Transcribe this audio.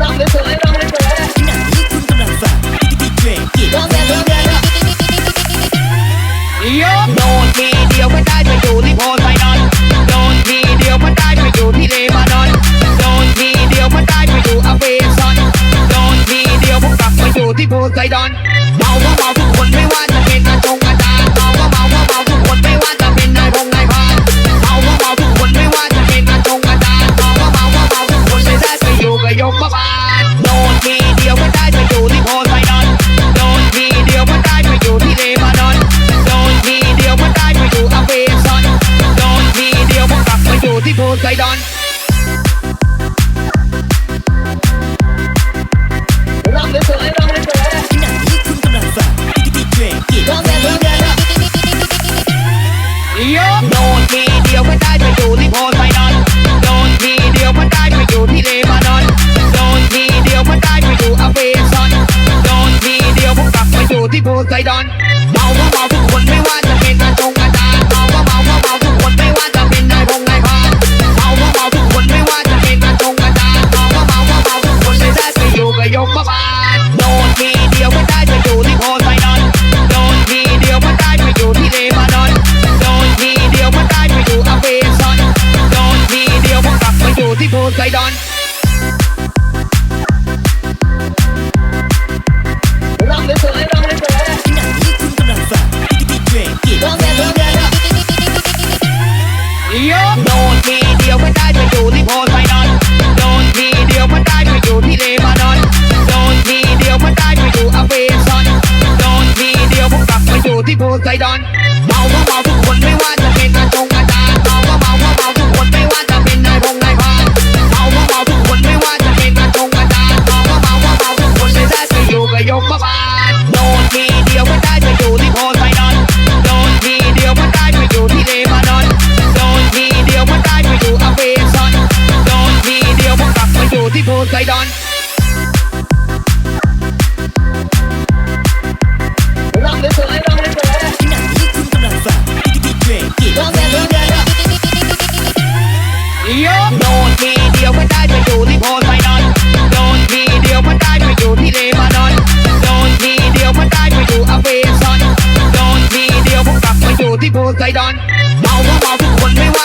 ร้องเลยสวยร้องเลยสวยขณะนี้คุณกำลังฟังดีเจเกียรติร้องเลยร้องเลยยโดนทีเดียวก็ได้ไปอยู่ที่โพไซดอนโดนทีเดียวก็ได้ไปอยู่ที่เลบานอนโดนทีเดียวก็ได้ไปอยู่อเวซอนโดนทีเดียวพวกกลับมาอยู่ที่โพไซดอนเมาก็เมาทุกคน ที่โพไซดอนร้องเลยสวยร้องเลยสวยขณะนี้คุณกำลังฟังดีเจเกียรติร้องเลยร้องเลยยกโดนทีเดียวก็ได้ไปอยู่ที่โพไซดอนโดนทีเดียวก็ได้ไปอยู่ที่เลบานอนโดนทีเดียวก็ได้ไปอยู่อเวซอนโดนทีเดียวก็กลับมาอยู่ที่โพไซดอนเมาก็เมาทุกคนไม่ว่าจะเป็นอาจงอา ไซดอนร้องเลยสวยร้องเลยสวยขณะนี้คุณกำลังฟังดีเจเกียรติร้องเลยร้องเลยยโดนทีเดียวก็ได้ไปอยู่ที่โพไซดอนโดนทีเดียวก็ได้ไปอยู่ที่เลบานอนโดนทีเดียวก็ได้ไปอยู่อเวซอนโดนทีเดียวก็กลับมาอยู่ที่โพไซดอนเมาก็เมาทุกคน ลับมาอยู่ที่โพไซดอนร้องเลยสวยร้องเลยสวยขณะนี้คุณกำลังฟังดีเจกิร้องเลยร้องเลยยกโดนทีเดียวก็ได้ไปอยู่ที่โพไซดอนโดนทีเดียวก็ได้ไปอยู่ที่เลบานอนโดนทีเดียวก็ได้ไปอยู่อเวซอนโดนทีเดียวก็กลับมาอยู่ที่โพไซดอนเมาก็เมาทุกคนไม่ว่า